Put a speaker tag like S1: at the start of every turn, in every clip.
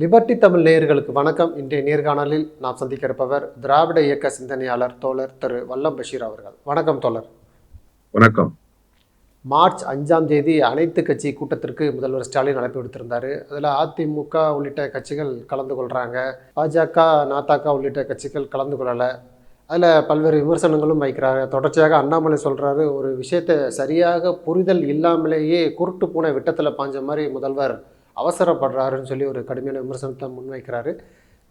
S1: Liberty Tamil நேயர்களுக்கு வணக்கம். இன்றைய நேர்காணலில் நாம் சந்திக்க இருப்பவர் திராவிட இயக்க சிந்தனையாளர் தோழர் திரு வல்லம் பஷீர் அவர்கள். வணக்கம் தோழர்.
S2: வணக்கம்.
S1: மார்ச் அஞ்சாம் தேதி அனைத்து கட்சி கூட்டத்திற்கு முதல்வர் ஸ்டாலின் அழைப்பு விடுத்திருந்தார். அதில் அதிமுக உள்ளிட்ட கட்சிகள் கலந்து கொள்கிறாங்க பாஜக நாத்தாக்கா உள்ளிட்ட கட்சிகள் கலந்து கொள்ளலை. அதில் பல்வேறு விமர்சனங்களும் வைக்கிறாங்க. தொடர்ச்சியாக அண்ணாமலை சொல்கிறாரு ஒரு விஷயத்தை சரியாக புரிதல் இல்லாமலேயே குருட்டு பூனை விட்டத்தில் பாஞ்ச மாதிரி முதல்வர் அவசரப்படுறாருன்னு சொல்லி ஒரு கடுமையான விமர்சனத்தை முன்வைக்கிறாரு.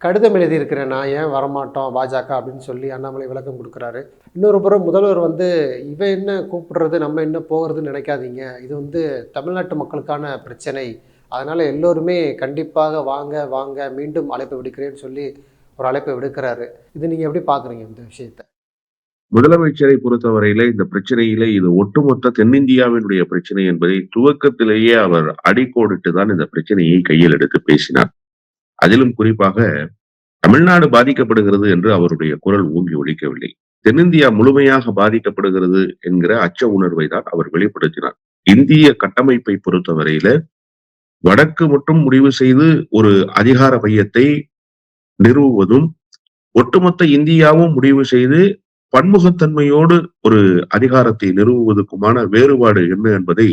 S1: கடிதம் எழுதியிருக்கிறேன் நான் ஏன் வரமாட்டோம் பாஜக அப்படின்னு சொல்லி அண்ணாமலை விளக்கம் கொடுக்குறாரு. இன்னொரு புறம் முதல்வர் வந்து இவன் என்ன கூப்பிடுறது? நம்ம என்ன போகிறதுன்னு நினைக்காதீங்க. இது வந்து தமிழ்நாட்டு மக்களுக்கான பிரச்சனை. அதனால் எல்லோருமே கண்டிப்பாக வாங்க வாங்க மீண்டும் அழைப்பு விடுக்கிறேன்னு சொல்லி ஒரு அழைப்பை விடுக்கிறாரு. இது நீங்கள் எப்படி பார்க்குறீங்க இந்த விஷயத்தை?
S2: முதலமைச்சரை பொறுத்தவரையில இந்த பிரச்சனையில இது ஒட்டுமொத்த தென்னிந்தியாவினுடைய பிரச்சனை என்பதை துவக்கத்திலேயே அவர் அடிக்கோடிட்டு தான் இந்த பிரச்சனையை கையில் எடுத்து பேசினார். அதிலும் குறிப்பாக தமிழ்நாடு பாதிக்கப்படுகிறது என்று அவருடைய குரல் ஓங்கி ஒழிக்கவில்லை தென்னிந்தியா முழுமையாக பாதிக்கப்படுகிறது என்கிற அச்ச உணர்வை தான் அவர் வெளிப்படுத்தினார். இந்திய கட்டமைப்பை பொறுத்தவரையில வடக்கு மட்டும் முடிவு செய்து ஒரு அதிகார மையத்தை நிறுவுவதும் ஒட்டுமொத்த இந்தியாவும் முடிவு செய்து பன்முகத்தன்மையோடு ஒரு அதிகாரத்தை நிறுவுவதற்குமான வேறுபாடு என்ன என்பதை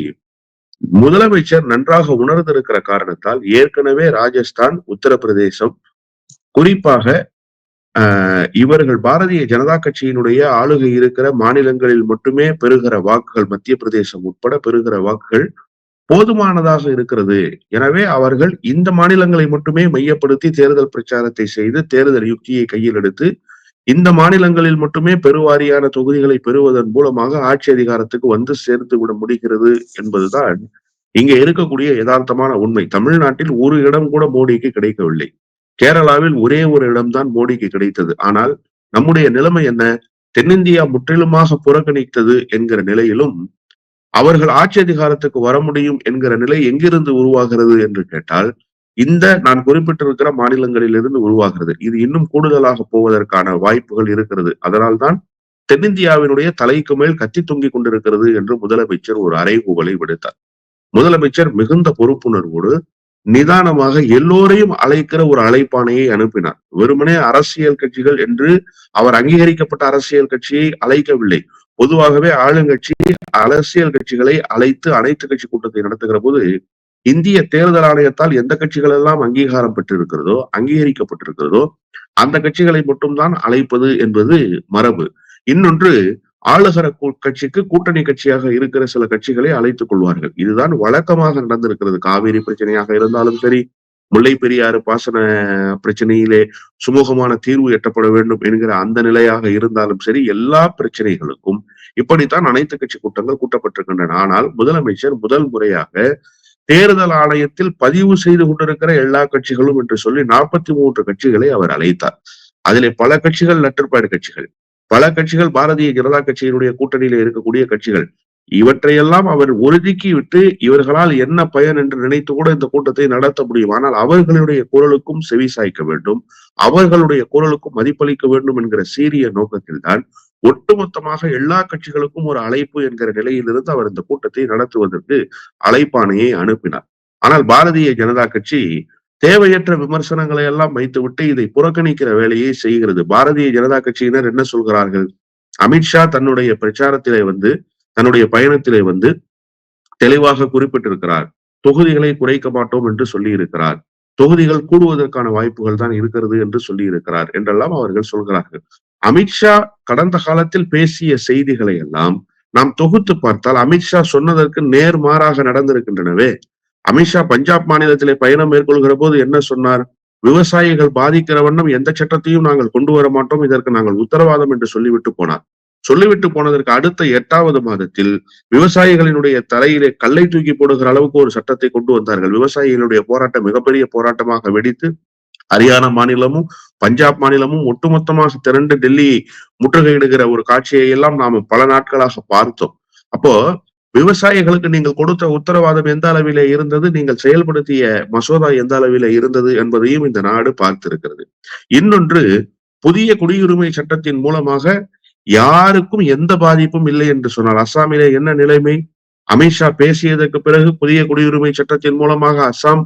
S2: முதலமைச்சர் நன்றாக உணர்ந்திருக்கிற காரணத்தால் ஏற்கனவே ராஜஸ்தான் உத்தரப்பிரதேசம் குறிப்பாக இவர்கள் பாரதிய ஜனதா கட்சியினுடைய ஆளுகை இருக்கிற மாநிலங்களில் மட்டுமே பெறுகிற வாக்குகள் மத்திய பிரதேசம் உட்பட பெறுகிற வாக்குகள் போதுமானதாக இருக்கிறது. எனவே அவர்கள் இந்த மாநிலங்களை மட்டுமே மையப்படுத்தி தேர்தல் பிரச்சாரத்தை செய்து தேர்தல் யுக்தியை கையில் எடுத்து இந்த மாநிலங்களில் மட்டுமே பெருவாரியான தொகுதிகளை பெறுவதன் மூலமாக ஆட்சி அதிகாரத்துக்கு வந்து சேர்த்து விட முடிகிறது என்பதுதான் இங்க இருக்கக்கூடிய யதார்த்தமான உண்மை. தமிழ்நாட்டில் ஒரு இடம் கூட மோடிக்கு கிடைக்கவில்லை. கேரளாவில் ஒரே ஒரு இடம்தான் மோடிக்கு கிடைத்தது. ஆனால் நம்முடைய நிலைமை என்ன? தென்னிந்தியா முற்றிலுமாக புறக்கணித்தது என்கிற நிலையிலும் அவர்கள் ஆட்சி அதிகாரத்துக்கு வர முடியும் என்கிற நிலை எங்கிருந்து உருவாகிறது என்று கேட்டால் இந்த நான் குறிப்பிட்டிருக்கிற மாநிலங்களிலிருந்து உருவாகிறது. இது இன்னும் கூடுதலாக போவதற்கான வாய்ப்புகள் இருக்கிறது. அதனால்தான் தென்னிந்தியாவினுடைய தலைக்கு மேல் கத்தி தொங்கிக் கொண்டிருக்கிறது என்று முதலமைச்சர் ஒரு அறைகூவலை விடுத்தார். முதலமைச்சர் மிகுந்த பொறுப்புணர்வோடு நிதானமாக எல்லோரையும் அழைக்கிற ஒரு அழைப்பானையை அனுப்பினார். வெறுமனே அரசியல் கட்சிகள் என்று அவர் அங்கீகரிக்கப்பட்ட அரசியல் கட்சியை அழைக்கவில்லை. பொதுவாகவே ஆளுங்கட்சி அரசியல் கட்சிகளை அழைத்து அனைத்து கட்சி கூட்டத்தை நடத்துகிற போது இந்திய தேர்தல் ஆணையத்தால் எந்த கட்சிகள் எல்லாம் அங்கீகாரம் பெற்றிருக்கிறதோ அங்கீகரிக்கப்பட்டிருக்கிறதோ அந்த கட்சிகளை மட்டும்தான் அழைப்பது என்பது மரபு. இன்னொன்று ஆளுகர கட்சிக்கு கூட்டணி கட்சியாக இருக்கிற சில கட்சிகளை அழைத்துக் கொள்வார்கள். இதுதான் வழக்கமாக நடந்திருக்கிறது. காவிரி பிரச்சனையாக இருந்தாலும் சரி முல்லை பெரியாறு பாசன பிரச்சனையிலே சுமூகமான தீர்வு எட்டப்பட வேண்டும் என்கிற அந்த நிலையாக இருந்தாலும் சரி எல்லா பிரச்சனைகளுக்கும் இப்படித்தான் அனைத்து கட்சி கூட்டங்கள் கூட்டப்பட்டிருக்கின்றன. ஆனால் முதலமைச்சர் முதல் முறையாக தேர்தல் ஆணையத்தில் பதிவு செய்து கொண்டிருக்கிற எல்லா கட்சிகளும் என்று சொல்லி நாற்பத்தி மூன்று கட்சிகளை அவர் அழைத்தார். அதிலே பல கட்சிகள் நட்டுப்பாடு கட்சிகள் பல கட்சிகள் பாரதிய ஜனதா கட்சியினுடைய கூட்டணியில இருக்கக்கூடிய கட்சிகள். இவற்றையெல்லாம் அவர் ஒதுக்கி விட்டு இவர்களால் என்ன பயன் என்று நினைத்து கூட இந்த கூட்டத்தை நடத்த முடியும். ஆனால் அவர்களுடைய குரலுக்கும் செவி சாய்க்க வேண்டும். அவர்களுடைய குரலுக்கும் மதிப்பளிக்க வேண்டும் என்கிற சீரிய நோக்கத்தில் தான் ஒட்டுமொத்தமாக எல்லா கட்சிகளுக்கும் ஒரு அழைப்பு என்கிற நிலையிலிருந்து அவர் இந்த கூட்டத்தை நடத்துவதற்கு அழைப்பானையை அனுப்பினார். ஆனால் பாரதிய ஜனதா கட்சி தேவையற்ற விமர்சனங்களை எல்லாம் வைத்துவிட்டு இதை புறக்கணிக்கிற வேலையை செய்கிறது. பாரதிய ஜனதா கட்சியினர் என்ன சொல்கிறார்கள்? அமித்ஷா தன்னுடைய பிரச்சாரத்திலே வந்து தன்னுடைய பயணத்திலே வந்து தெளிவாக குறிப்பிட்டிருக்கிறார். தொகுதிகளை குறைக்க மாட்டோம் என்று சொல்லியிருக்கிறார். தொகுதிகள் கூடுவதற்கான வாய்ப்புகள் தான் இருக்கிறது என்று சொல்லி இருக்கிறார் என்றெல்லாம் அவர்கள் சொல்கிறார்கள். அமித்ஷா கடந்த காலத்தில் பேசிய செய்திகளை எல்லாம் நாம் தொகுத்து பார்த்தால் அமித்ஷா சொன்னதற்கு நேர்மாறாக நடந்திருக்கின்றனவே. அமித்ஷா பஞ்சாப் மாநிலத்திலே பயணம் மேற்கொள்கிற போது என்ன சொன்னார்? விவசாயிகள் பாதிக்கிற வண்ணம் எந்த சட்டத்தையும் நாங்கள் கொண்டு வர மாட்டோம். இதற்கு நாங்கள் உத்தரவாதம் என்று சொல்லிவிட்டு போனார். சொல்லிவிட்டு போனதற்கு அடுத்த எட்டாவது மாதத்தில் விவசாயிகளினுடைய தலையிலே கல்லை தூக்கி போடுகிற அளவுக்கு ஒரு சட்டத்தை கொண்டு வந்தார்கள். விவசாயிகளுடைய போராட்டம் மிகப்பெரிய போராட்டமாக வெடித்து ஹரியானா மாநிலமும் பஞ்சாப் மாநிலமும் ஒட்டுமொத்தமாக திரண்டு டெல்லி முற்றுகையிடுகிற ஒரு காட்சியை எல்லாம் நாம பல நாட்களாக பார்த்தோம். அப்போ விவசாயிகளுக்கு நீங்கள் கொடுத்த உத்தரவாதம் எந்த அளவிலே இருந்தது? நீங்கள் செயல்படுத்திய மசோதா எந்த அளவிலே இருந்தது என்பதையும் இந்த நாடு பார்த்திருக்கிறது. இன்னொன்று புதிய குடியுரிமை சட்டத்தின் மூலமாக யாருக்கும் எந்த பாதிப்பும் இல்லை என்று சொன்னால் அஸ்ஸாமிலே என்ன நிலைமை? அமித்ஷா பேசியதற்கு பிறகு புதிய குடியுரிமை சட்டத்தின் மூலமாக அஸ்ஸாம்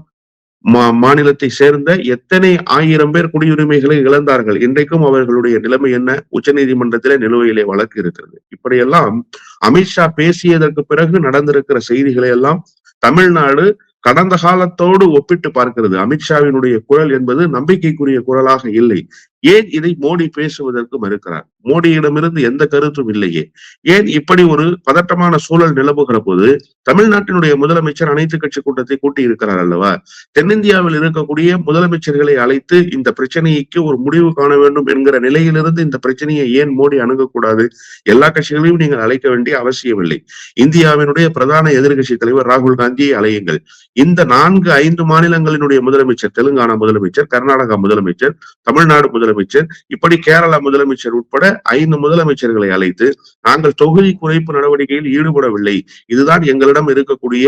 S2: மாநிலத்தை சேர்ந்த எத்தனை ஆயிரம் பேர் குடியுரிமைகளை இழந்தார்கள்? இன்றைக்கும் அவர்களுடைய நிலைமை என்ன? உச்சநீதிமன்றத்திலே நிலுவையிலே வழக்கு இருக்கிறது. இப்படியெல்லாம் அமித்ஷா பேசியதற்கு பிறகு நடந்திருக்கிற செய்திகளை எல்லாம் தமிழ்நாடு கடந்த காலத்தோடு ஒப்பிட்டு பார்க்கிறது. அமித்ஷாவினுடைய குரல் என்பது நம்பிக்கைக்குரிய குரலாக இல்லை. ஏன் இதை மோடி பேசுவதற்கு மறுக்கிறார்? மோடியிடமிருந்து எந்த கருத்தும் இல்லையே. ஏன் இப்படி ஒரு பதட்டமான சூழல் நிலவுகிற போது தமிழ்நாட்டினுடைய முதலமைச்சர் அனைத்து கட்சி கூட்டத்தை கூட்டி இருக்கிறார் அல்லவா? தென்னிந்தியாவில் இருக்கக்கூடிய முதலமைச்சர்களை அழைத்து இந்த பிரச்சனைக்கு ஒரு முடிவு காண வேண்டும் என்கிற நிலையிலிருந்து இந்த பிரச்சனையை ஏன் மோடி அணுகக்கூடாது? எல்லா கட்சிகளையும் நீங்கள் அழைக்க வேண்டிய அவசியமில்லை. இந்தியாவினுடைய பிரதான எதிர்க்கட்சி தலைவர் ராகுல் காந்தியை அழையுங்கள். இந்த நான்கு ஐந்து மாநிலங்களினுடைய முதலமைச்சர் தெலுங்கானா முதலமைச்சர் கர்நாடகா முதலமைச்சர் தமிழ்நாடு முதலமைச்சர் முதலமைச்சர் இப்படி கேரள முதலமைச்சர் உட்பட ஐந்து முதலமைச்சர்களை அழைத்து நாங்கள் தொகுதி குறைப்பு நடவடிக்கையில் ஈடுபடவில்லை. இதுதான் எங்களிடம் இருக்கக்கூடிய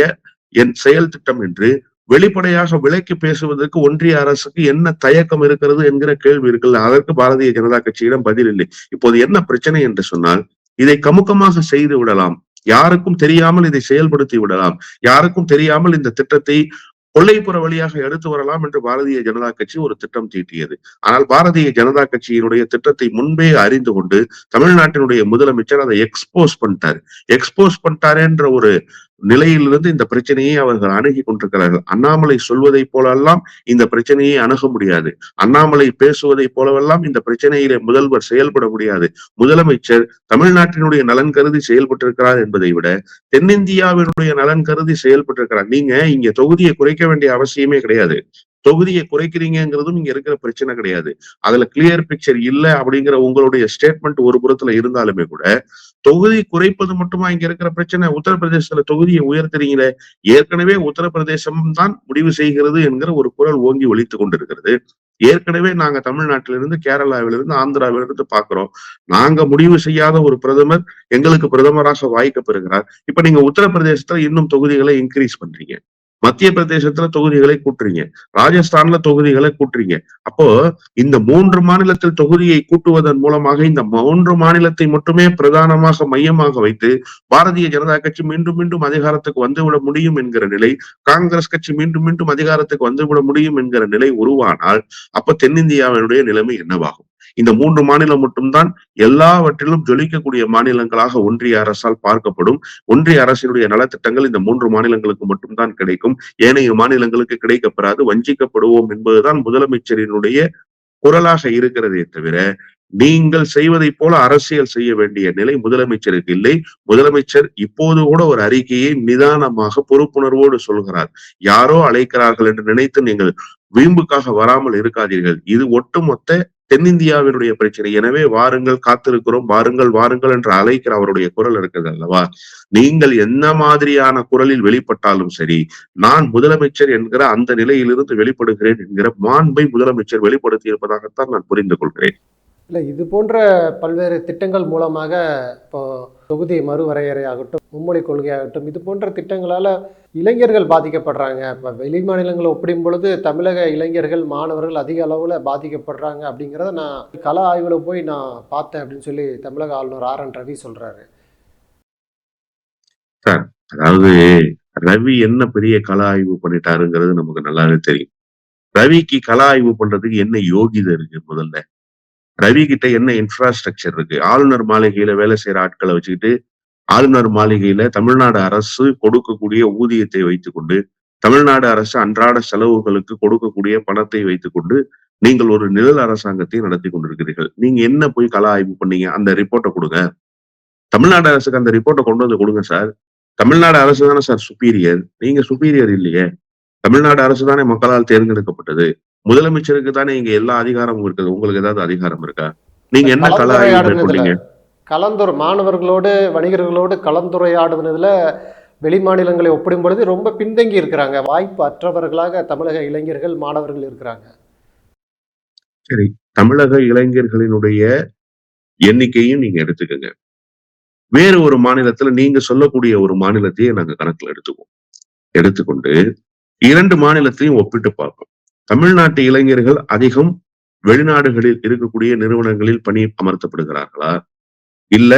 S2: என் செயல் திட்டம் என்று வெளிப்படையாக விலைக்கு பேசுவதற்கு ஒன்றிய அரசுக்கு என்ன தயக்கம் இருக்கிறது என்கிற கேள்வி இருக்குல்ல? அதற்கு பாரதிய ஜனதா கட்சியிடம் பதில் இல்லை. இப்போது என்ன பிரச்சனை என்று சொன்னால் இதை கமுக்கமாக செய்து விடலாம். யாருக்கும் தெரியாமல் இதை செயல்படுத்தி விடலாம். யாருக்கும் தெரியாமல் இந்த திட்டத்தை கொள்ளைப்புற வழியாக எடுத்து வரலாம் என்று பாரதிய ஜனதா கட்சி ஒரு திட்டம் தீட்டியது. ஆனால் பாரதிய ஜனதா கட்சியினுடைய திட்டத்தை முன்பே அறிந்து கொண்டு தமிழ்நாட்டினுடைய முதலமைச்சர் அதை எக்ஸ்போஸ் பண்ணிட்டாரு. எக்ஸ்போஸ் பண்ணிட்டாருன்ற ஒரு நிலையிலிருந்து இந்த பிரச்சனையை அவர்கள் அணுகி கொண்டிருக்கிறார்கள். அண்ணாமலை சொல்வதை போலெல்லாம் இந்த பிரச்சனையை அணுக முடியாது. அண்ணாமலை பேசுவதை போலவெல்லாம் இந்த பிரச்சனையிலே முதல்வர் செயல்பட முடியாது. முதலமைச்சர் தமிழ்நாட்டினுடைய நலன் கருதி செயல்பட்டிருக்கிறார் என்பதை விட தென்னிந்தியாவினுடைய நலன் கருதி செயல்பட்டிருக்கிறார். நீங்க இங்க தொகுதியை குறைக்க வேண்டிய அவசியமே கிடையாது. தொகுதியை குறைக்கிறீங்கிறதும் இங்க இருக்கிற பிரச்சனை கிடையாது. அதுல கிளியர் பிக்சர் இல்ல அப்படிங்கிற உங்களுடைய ஸ்டேட்மெண்ட் ஒரு புறத்துல இருந்தாலுமே கூட தொகுதி குறைப்பது மட்டுமா? இங்க இருக்கிற பிரச்சனை. உத்தரப்பிரதேசத்துல தொகுதியை உயர்த்துறீங்களே. ஏற்கனவே உத்தரப்பிரதேசம் தான் முடிவு செய்கிறது என்கிற ஒரு குரல் ஓங்கி ஒழித்து கொண்டிருக்கிறது. ஏற்கனவே நாங்க தமிழ்நாட்டிலிருந்து கேரளாவிலிருந்து ஆந்திராவிலிருந்து பாக்குறோம் நாங்க முடிவு செய்யாத ஒரு பிரதமர் எங்களுக்கு பிரதமராக வாய்க்கப்படுகிறார் இப்ப நீங்க உத்தரப்பிரதேசத்துல இன்னும் தொகுதிகளை இன்க்ரீஸ் பண்றீங்க. மத்திய பிரதேசத்துல தொகுதிகளை கூட்டுறீங்க. ராஜஸ்தான்ல தொகுதிகளை கூட்டுறீங்க. அப்போ இந்த மூன்று மாநிலத்தில் தொகுதியை கூட்டுவதன் மூலமாக இந்த மூன்று மாநிலத்தை மட்டுமே பிரதானமாக மையமாக வைத்து பாரதிய ஜனதா கட்சி மீண்டும் மீண்டும் அதிகாரத்துக்கு வந்துவிட முடியும் என்கிற நிலை காங்கிரஸ் கட்சி மீண்டும் மீண்டும் அதிகாரத்துக்கு வந்துவிட முடியும் என்கிற நிலை உருவானால் அப்ப தென்னிந்தியாவினுடைய நிலைமை என்னவாகும்? இந்த மூன்று மாநிலம் மட்டும்தான் எல்லாவற்றிலும் ஜொலிக்கக்கூடிய மாநிலங்களாக ஒன்றிய அரசால் பார்க்கப்படும். ஒன்றிய அரசினுடைய நலத்திட்டங்கள் இந்த மூன்று மாநிலங்களுக்கு மட்டும்தான் கிடைக்கும். ஏனைய மாநிலங்களுக்கு கிடைக்கப்பெறாது. வஞ்சிக்கப்படுவோம் என்பதுதான் முதலமைச்சரினுடைய குரலாக இருக்கிறதே தவிர நீங்கள் செய்வதைப் போல அரசியல் செய்ய வேண்டிய நிலை முதலமைச்சருக்கு இல்லை. முதலமைச்சர் இப்போது கூட ஒரு அறிக்கையை நிதானமாக பொறுப்புணர்வோடு சொல்கிறார். யாரோ அழைக்கிறார்கள் என்று நினைத்து நீங்கள் வீம்புக்காக வராமல் இருக்காதீர்கள். இது ஒட்டுமொத்த தென்னிந்தியாவினுடைய பிரச்சனை. எனவே வாருங்கள் காத்திருக்கிறோம். வாருங்கள் வாருங்கள் என்று அழைக்கிற அவருடைய குரல் இருக்கிறது அல்லவா? நீங்கள் என்ன மாதிரியான குரலில் வெளிப்பட்டாலும் சரி நான் முதலமைச்சர் என்கிற அந்த நிலையிலிருந்து வெளிப்படுகிறேன் என்கிற மாண்பை முதலமைச்சர் வெளிப்படுத்தி இருப்பதாகத்தான் நான் புரிந்து கொள்கிறேன்.
S1: இல்லை இது போன்ற பல்வேறு திட்டங்கள் மூலமாக இப்போ தொகுதி மறுவரையறை ஆகட்டும் மும்மொழி கொள்கையாகட்டும் இது போன்ற திட்டங்களால் இளைஞர்கள் பாதிக்கப்படுறாங்க. இப்போ வெளி மாநிலங்களை ஒப்பிடும் பொழுது தமிழக இளைஞர்கள் மாணவர்கள் அதிக அளவில் பாதிக்கப்படுறாங்க அப்படிங்கிறத நான் கல ஆய்வில் போய் நான் பார்த்தேன் அப்படின்னு சொல்லி தமிழக ஆளுநர் ஆர் என் ரவி சொல்கிறாரு சார்
S2: அதாவது ரவி என்ன பெரிய கல ஆய்வு பண்ணிட்டாருங்கிறது நமக்கு நல்லாவே தெரியும். ரவிக்கு கல ஆய்வு பண்றதுக்கு என்ன யோகிதை இருக்கு முதல்ல? ரவி கிட்ட என்ன இன்ஃப்ராஸ்ட்ரக்சர் இருக்கு? ஆளுநர் மாளிகையில வேலை செய்யற ஆட்களை வச்சுக்கிட்டு ஆளுநர் மாளிகையில தமிழ்நாடு அரசு கொடுக்கக்கூடிய ஊதியத்தை வைத்துக்கொண்டு தமிழ்நாடு அரசு அன்றாட செலவுகளுக்கு கொடுக்கக்கூடிய பணத்தை வைத்துக்கொண்டு நீங்கள் ஒரு நிழல் அரசாங்கத்தை நடத்தி கொண்டிருக்கிறீர்கள். நீங்க என்ன போய் கல ஆய்வு பண்ணீங்க? அந்த ரிப்போர்ட்டை கொடுங்க. தமிழ்நாடு அரசுக்கு அந்த ரிப்போர்ட்டை கொண்டு வந்து கொடுங்க சார் தமிழ்நாடு அரசு தானே சார் சுப்பீரியர் நீங்க சுப்பீரியர் இல்லையே. தமிழ்நாடு அரசு தானே மக்களால் தேர்ந்தெடுக்கப்பட்டது. முதலமைச்சருக்கு தானே இங்க எல்லா அதிகாரமும் இருக்குது. உங்களுக்கு ஏதாவது அதிகாரம் இருக்கா? நீங்க என்ன மேற்கொண்டீங்க?
S1: கலந்துரை மாணவர்களோடு வணிகர்களோடு கலந்துரையாடுனதுல வெளி மாநிலங்களை ஒப்பிடும் பொழுது ரொம்ப பின்தங்கி இருக்கிறாங்க. வாய்ப்பு அற்றவர்களாக தமிழக இளைஞர்கள் மாணவர்கள் இருக்கிறாங்க.
S2: சரி. தமிழக இளைஞர்களினுடைய எண்ணிக்கையும் நீங்க எடுத்துக்கோங்க. வேறு ஒரு மாநிலத்துல நீங்க சொல்லக்கூடிய ஒரு மாநிலத்தையே நாங்க கணக்குல எடுத்துக்குவோம். எடுத்துக்கொண்டு இரண்டு மாநிலத்தையும் ஒப்பிட்டு பார்ப்போம். தமிழ்நாட்டு இளைஞர்கள் அதிகம் வெளிநாடுகளில் இருக்கக்கூடிய நிறுவனங்களில் பணி அமர்த்தப்படுகிறார்களா? இல்ல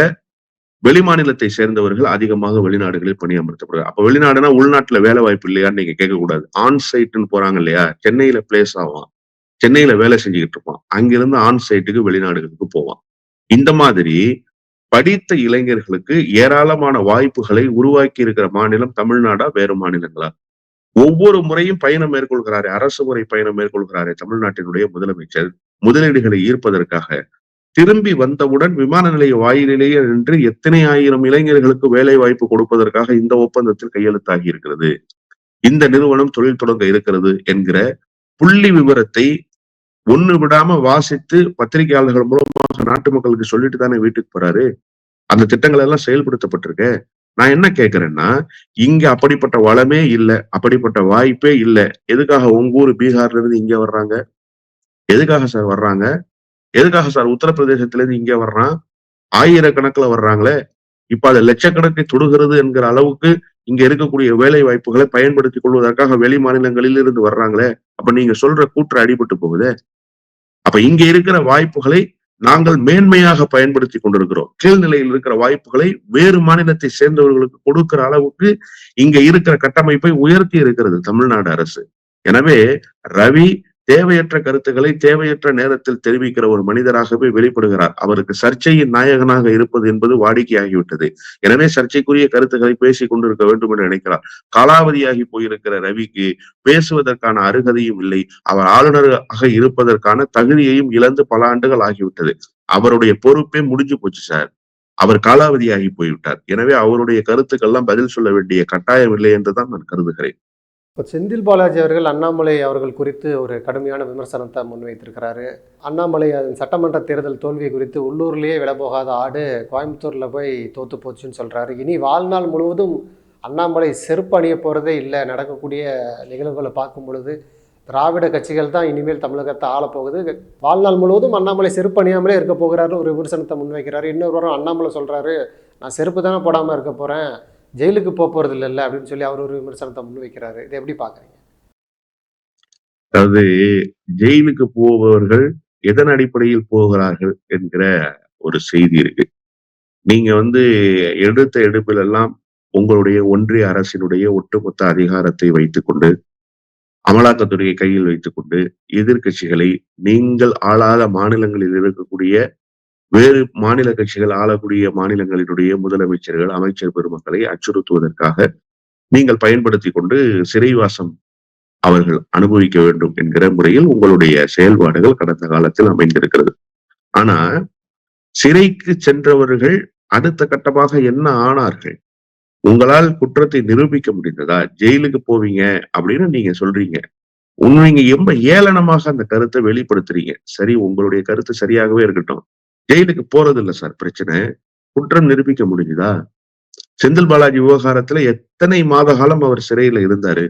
S2: வெளிமாநிலத்தை சேர்ந்தவர்கள் அதிகமாக வெளிநாடுகளில் பணி அமர்த்தப்படுகிறார் அப்ப வெளிநாடுனா உள்நாட்டுல வேலை வாய்ப்பு இல்லையான்னு நீங்க கேட்கக்கூடாது. ஆன் சைட்னு போறாங்க இல்லையா? சென்னையில பிளேஸ் ஆவான். சென்னையில வேலை செஞ்சுக்கிட்டு இருப்பான். அங்கிருந்து ஆன் சைட்டுக்கு வெளிநாடுகளுக்கு போவான். இந்த மாதிரி படித்த இளைஞர்களுக்கு ஏராளமான வாய்ப்புகளை உருவாக்கி இருக்கிற மாநிலம் தமிழ்நாடா வேறு மாநிலங்களா? ஒவ்வொரு முறையும் பயணம் மேற்கொள்கிறாரே அரசு முறை பயணம் மேற்கொள்கிறாரே தமிழ்நாட்டினுடைய முதலமைச்சர். முதலீடுகளை ஈர்ப்பதற்காக திரும்பி வந்தவுடன் விமான நிலைய வாயிலேயே நின்று எத்தனை ஆயிரம் இளைஞர்களுக்கு வேலை வாய்ப்பு கொடுப்பதற்காக இந்த ஒப்பந்தத்தில் கையெழுத்தாகி இருக்கிறது. இந்த நிறுவனம் தொழில் தொடங்க இருக்கிறது என்கிற புள்ளி விவரத்தை ஒண்ணு விடாம வாசித்து பத்திரிகையாளர்கள் மூலமாக நாட்டு மக்களுக்கு சொல்லிட்டு தானே வீட்டுக்கு போறாரு? அந்த திட்டங்கள் எல்லாம் செயல்படுத்தப்பட்டிருக்கேன் நான் என்ன கேக்குறேன்னா இங்க அப்படிப்பட்ட வளமே இல்லை அப்படிப்பட்ட வாய்ப்பே இல்லை. எதுக்காக உங்க ஊர் பீகார்ல இருந்து இங்க வர்றாங்க? எதுக்காக சார் வர்றாங்க? எதுக்காக சார் உத்தரப்பிரதேசத்துல இருந்து இங்க வர்றான்? ஆயிரக்கணக்கில் வர்றாங்களே. இப்ப அது லட்சக்கணக்கை தொடுகிறது என்கிற அளவுக்கு இங்க இருக்கக்கூடிய வேலை வாய்ப்புகளை பயன்படுத்திக் கொள்வதற்காக வெளி மாநிலங்களில் இருந்து வர்றாங்களே. அப்ப நீங்க சொல்ற கூற்று அடிபட்டு போகுதே. அப்ப இங்க இருக்கிற வாய்ப்புகளை நாங்கள் மேன்மையாக பயன்படுத்தி கொண்டிருக்கிறோம். கீழ்நிலையில் இருக்கிற வாய்ப்புகளை வேறு மாநிலத்தை சேர்ந்தவர்களுக்கு கொடுக்கிற அளவுக்கு இங்க இருக்கிற கட்டமைப்பை உயர்த்தி இருக்கிறது தமிழ்நாடு அரசு. எனவே ரவி தேவையற்ற கருத்துக்களை தேவையற்ற நேரத்தில் தெரிவிக்கிற ஒரு மனிதராகவே வெளிப்படுகிறார். அவருக்கு சர்ச்சையின் நாயகனாக இருப்பது என்பது வாடிக்கையாகிவிட்டது. எனவே சர்ச்சைக்குரிய கருத்துக்களை பேசிக் கொண்டிருக்க வேண்டும் என்று நினைக்கிறார். காலாவதியாகி போயிருக்கிற ரவிக்கு பேசுவதற்கான அருகதையும் இல்லை. அவர் ஆளுநராக இருப்பதற்கான தகுதியையும் இழந்து பல ஆண்டுகள் ஆகிவிட்டது. அவருடைய பொறுப்பே முடிஞ்சு போச்சு சார். அவர் காலாவதியாகி போய்விட்டார். எனவே அவருடைய கருத்துக்கள்லாம் பதில் சொல்ல வேண்டிய கட்டாயம் இல்லை என்றுதான் நான் கருதுகிறேன்.
S1: இப்போ செந்தில் பாலாஜி அவர்கள் அண்ணாமலை அவர்கள் குறித்து ஒரு கடுமையான விமர்சனத்தை முன்வைத்திருக்கிறாரு. அண்ணாமலை அதன் சட்டமன்ற தேர்தல் தோல்வி குறித்து உள்ளூர்லேயே விலபோகாத ஆடு கோயம்புத்தூரில் போய் தோத்து போச்சுன்னு சொல்கிறாரு இனி வாழ்நாள் முழுவதும் அண்ணாமலை செருப்பு அணிய போகிறதே இல்லை. நடக்கக்கூடிய நிகழ்வுகளை பார்க்கும் பொழுது திராவிட கட்சிகள் தான் இனிமேல் தமிழகத்தை ஆளப்போகுது வாழ்நாள் முழுவதும் அண்ணாமலை செருப்பு அணியாமலே இருக்க போகிறாரு ஒரு விமர்சனத்தை முன்வைக்கிறாரு. இன்னொரு வாரம் அண்ணாமலை சொல்கிறாரு நான் செருப்பு தானே போடாமல் இருக்க போகிறேன் ஜெயிலுக்கு போக போகிறது இல்லைல்ல அப்படின்னு சொல்லி அவர் ஒரு விமர்சனத்தை முன்வைக்கிறாரு. இதை எப்படி பார்க்குறீங்க?
S2: அதாவது ஜெயிலுக்கு போபவர்கள் எதன் அடிப்படையில் போகிறார்கள் என்கிற ஒரு செய்தி இருக்கு. நீங்க வந்து எடுத்த எடுப்பில் எல்லாம் உங்களுடைய ஒன்றிய அரசினுடைய ஒட்டுமொத்த அதிகாரத்தை வைத்துக்கொண்டு அமலாக்கத்துறையை கையில் வைத்துக்கொண்டு எதிர்க்கட்சிகளை நீங்கள் ஆளாத மாநிலங்களில் இருக்கக்கூடிய வேறு மாநில கட்சிகள் ஆளக்கூடிய மாநிலங்களினுடைய முதலமைச்சர்கள் அமைச்சர் பெருமக்களை அச்சுறுத்துவதற்காக நீங்கள் பயன்படுத்தி கொண்டு சிறைவாசம் அவர்கள் அனுபவிக்க வேண்டும் என்கிற முறையில் உங்களுடைய செயல்பாடுகள் கடந்த காலத்தில் அமைந்திருக்கிறது. ஆனா சிறைக்கு சென்றவர்கள் அடுத்த கட்டமாக என்ன ஆனார்கள்? உங்களால் குற்றத்தை நிரூபிக்க முடிந்ததா? ஜெயிலுக்கு போவீங்க அப்படின்னு நீங்க சொல்றீங்க. நீங்க ரொம்ப ஏளனமாக அந்த கருத்தை வெளிப்படுத்துறீங்க. சரி உங்களுடைய கருத்து சரியாகவே இருக்கட்டும். ஜெயிலுக்கு போறது இல்லை சார் பிரச்சனை. குற்றம் நிரூபிக்க முடிஞ்சுதா? செந்தில் பாலாஜி விவகாரத்துல எத்தனை மாத காலம் அவர் சிறையில இருந்தாரு?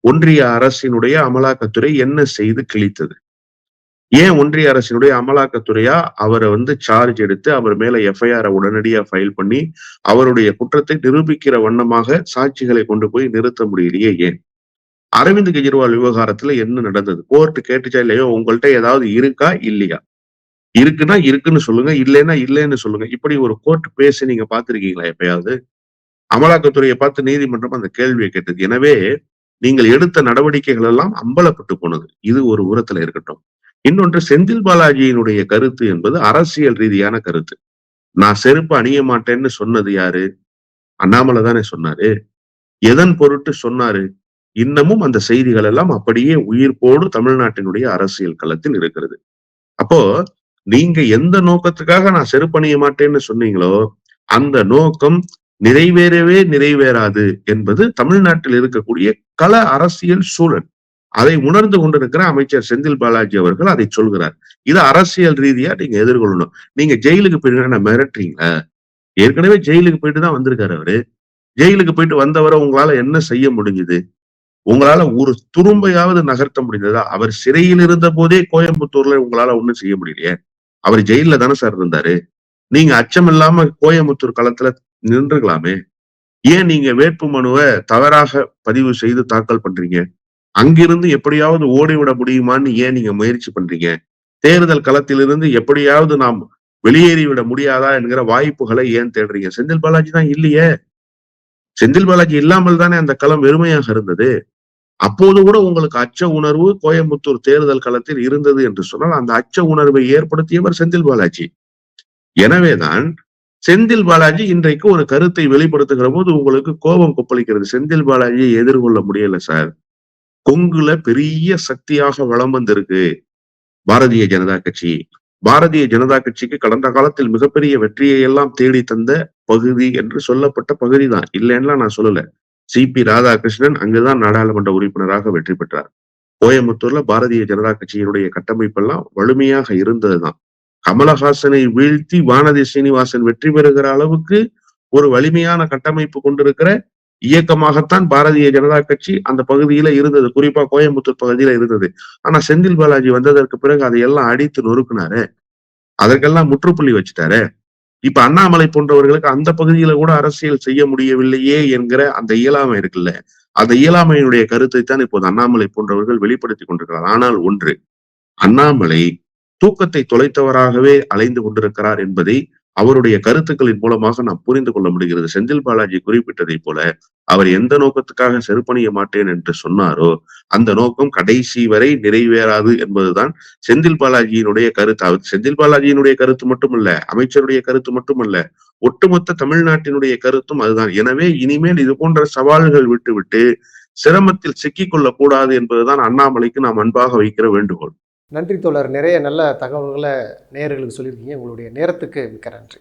S2: ஒன்றிய அரசினுடைய அமலாக்கத்துறை என்ன செய்து கிழித்தது? ஏன் ஒன்றிய அரசினுடைய அமலாக்கத்துறையா அவரை வந்து சார்ஜ் எடுத்து அவர் மேல எஃப்ஐஆர் உடனடியா ஃபைல் பண்ணி அவருடைய குற்றத்தை நிரூபிக்கிற வண்ணமாக சாட்சிகளை கொண்டு போய் நிறுத்த முடியலையே ஏன்? அரவிந்த் கெஜ்ரிவால் விவகாரத்துல என்ன நடந்தது? கோர்ட் கேட்டுச்சா இல்லையோ? உங்கள்கிட்ட ஏதாவது இருக்கா? இல்லையா? இருக்குன்னா இருக்குன்னு சொல்லுங்க இல்லைன்னா இல்லைன்னு சொல்லுங்க. இப்படி ஒரு கோர்ட் பேசி நீங்க பாத்திருக்கீங்களா எப்பயாவது? அமலாக்கத்துறையை பார்த்து நீதிமன்றம் அந்த கேள்வியை கேட்டது. எனவே நீங்கள் எடுத்த நடவடிக்கைகள் எல்லாம் அம்பலப்பட்டு போனது. இது ஒரு உரத்துல இருக்கட்டும். இன்னொன்று செந்தில் பாலாஜியினுடைய கருத்து என்பது அரசியல் ரீதியான கருத்து. நான் செருப்பு அணிய மாட்டேன்னு சொன்னது யாரு? அண்ணாமலை தானே சொன்னாரு. எதன் பொருட்டு சொன்னாரு? இன்னமும் அந்த செய்திகள் எல்லாம் அப்படியே உயிர்ப்போடு தமிழ்நாட்டினுடைய அரசியல் களத்தில் இருக்கிறது. அப்போ நீங்க எந்த நோக்கத்துக்காக நான் செருப்பணிய மாட்டேன்னு சொன்னீங்களோ அந்த நோக்கம் நிறைவேறவே நிறைவேறாது என்பது தமிழ்நாட்டில் இருக்கக்கூடிய கல அரசியல் சூழல். அதை உணர்ந்து கொண்டிருக்கிற அமைச்சர் செந்தில் பாலாஜி அவர்கள் அதை சொல்கிறார். இது அரசியல் ரீதியா நீங்க எதிர்கொள்ளணும். நீங்க ஜெயிலுக்கு போயிட்டு மிரட்டுறீங்களா? ஏற்கனவே ஜெயிலுக்கு போயிட்டு தான் வந்திருக்காரு அவரு. ஜெயிலுக்கு போயிட்டு வந்தவரை உங்களால என்ன செய்ய முடிஞ்சது? உங்களால ஒரு துரும்பையாவது நகர்த்த முடிந்ததா அவர் சிறையில் இருந்த போதே கோயம்புத்தூர்ல உங்களால ஒண்ணும் செய்ய முடியலையே. அவர் ஜெயில தானே சார் இருந்தாரு? நீங்க அச்சம் இல்லாம கோயம்புத்தூர் களத்துல நின்றுக்கலாமே. ஏன் நீங்க வேட்பு மனுவை தவறாக பதிவு செய்து தாக்கல் பண்றீங்க? அங்கிருந்து எப்படியாவது ஓடிவிட முடியுமான்னு ஏன் நீங்க முயற்சி பண்றீங்க? தேர்தல் களத்திலிருந்து எப்படியாவது நாம் வெளியேறிவிட முடியாதா என்கிற வாய்ப்புகளை ஏன் தேடுறீங்க? செந்தில் பாலாஜி தான் இல்லையே. செந்தில் பாலாஜி இல்லாமல் தானே அந்த களம் வெறுமையாக இருந்தது? அப்போது கூட உங்களுக்கு அச்ச உணர்வு கோயம்புத்தூர் தேர்தல் களத்தில் இருந்தது என்று சொன்னால் அந்த அச்ச உணர்வை ஏற்படுத்தியவர் செந்தில் பாலாஜி. எனவேதான் செந்தில் பாலாஜி இன்றைக்கு ஒரு கருத்தை வெளிப்படுத்துகிற போது உங்களுக்கு கோபம் கொப்பளிக்கிறது. செந்தில் பாலாஜியை எதிர்கொள்ள முடியல சார். கொங்குல பெரிய சக்தியாக வளம் வந்திருக்கு பாரதிய ஜனதா கட்சி. பாரதிய ஜனதா கட்சிக்கு கடந்த காலத்தில் மிகப்பெரிய வெற்றியை எல்லாம் தேடி தந்த பகுதி என்று சொல்லப்பட்ட பகுதி தான் இல்லைன்னா நான் சொல்லல. சி. பி. ராதாகிருஷ்ணன் அங்குதான் நாடாளுமன்ற உறுப்பினராக வெற்றி பெற்றார். கோயம்புத்தூர்ல பாரதிய ஜனதா கட்சியினுடைய கட்டமைப்பெல்லாம் வலிமையாக இருந்ததுதான். கமலஹாசனை வீழ்த்தி வானதி சீனிவாசன் வெற்றி பெறுகிற அளவுக்கு ஒரு வலிமையான கட்டமைப்பு கொண்டிருக்கிற இயக்கமாகத்தான் பாரதிய ஜனதா கட்சி அந்த பகுதியில இருந்தது. குறிப்பா கோயம்புத்தூர் பகுதியில இருந்தது. ஆனா செந்தில் பாலாஜி வந்ததற்கு பிறகு அதையெல்லாம் அடித்து நொறுக்குனாரு. அதற்கெல்லாம் முற்றுப்புள்ளி வச்சுட்டாரு. இப்ப அண்ணாமலை போன்றவர்களுக்கு அந்த பகுதியில கூட அரசியல் செய்ய முடியவில்லையே என்கிற அந்த இயலாமை இருக்குல்ல? அந்த இயலாமையினுடைய கருத்தை தான் இப்போது அண்ணாமலை போன்றவர்கள் வெளிப்படுத்தி கொண்டிருக்கிறார். ஆனால் ஒன்று அண்ணாமலை தூக்கத்தை தொலைத்தவராகவே அலைந்து கொண்டிருக்கிறார் என்பதை அவருடைய கருத்துக்களின் மூலமாக நாம் புரிந்து கொள்ள முடிகிறது. செந்தில் பாலாஜி குறிப்பிட்டதை போல அவர் எந்த நோக்கத்துக்காக செருப்பணிய மாட்டேன் என்று சொன்னாரோ அந்த நோக்கம் கடைசி வரை நிறைவேறாது என்பதுதான் செந்தில் பாலாஜியினுடைய கருத்து. அவர் செந்தில் பாலாஜியினுடைய கருத்து மட்டுமல்ல அமைச்சருடைய கருத்து மட்டுமல்ல ஒட்டுமொத்த தமிழ்நாட்டினுடைய கருத்தும் அதுதான். எனவே இனிமேல் இது போன்ற சவால்கள் விட்டுவிட்டு சிரமத்தில் சிக்கிக் கூடாது என்பதுதான் அண்ணாமலைக்கு நாம் அன்பாக வைக்கிற வேண்டுகோள்.
S1: நன்றி தோழர். நிறைய நல்ல தகவல்களை நேயர்களுக்கு சொல்லியிருக்கீங்க. உங்களுடைய நேரத்துக்கு மிக்க நன்றி.